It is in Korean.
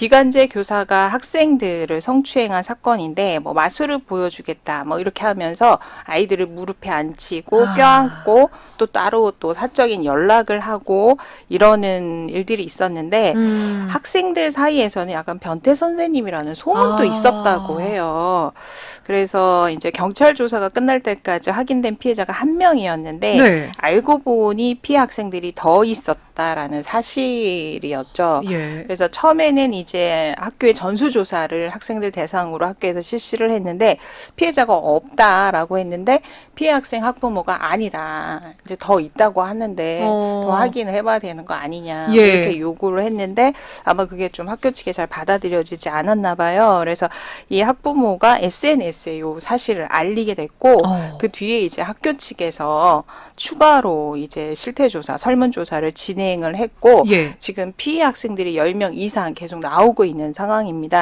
기간제 교사가 학생들을 성추행한 사건인데 뭐 마술을 보여주겠다 뭐 이렇게 하면서 아이들을 무릎에 앉히고 아. 껴안고 또 따로 또 사적인 연락을 하고 이러는 일들이 있었는데 음. 학생들 사이에서는 약간 변태 선생님이라는 소문도 아. 있었다고 해요. 그래서 이제 경찰 조사가 끝날 때까지 확인된 피해자가 한 명이었는데 네. 알고 보니 피해 학생들이 더 있었다라는 사실이었죠. 예. 그래서 처음에는 이제 학교의 전수 조사를 학생들 대상으로 학교에서 실시를 했는데 피해자가 없다라고 했는데 피해 학생 학부모가 아니다. 이제 더 있다고 하는데 어. 더 확인을 해봐야 되는 거 아니냐. 예. 이렇게 요구를 했는데 아마 그게 좀 학교 측에 잘 받아들여지지 않았나 봐요. 그래서 이 학부모가 SNS 에 요 사실을 알리게 됐고 어. 그 뒤에 이제 학교 측에서 추가로 이제 실태조사, 설문조사를 진행을 했고 예. 지금 피해 학생들이 10명 이상 계속 나오고 있는 상황입니다.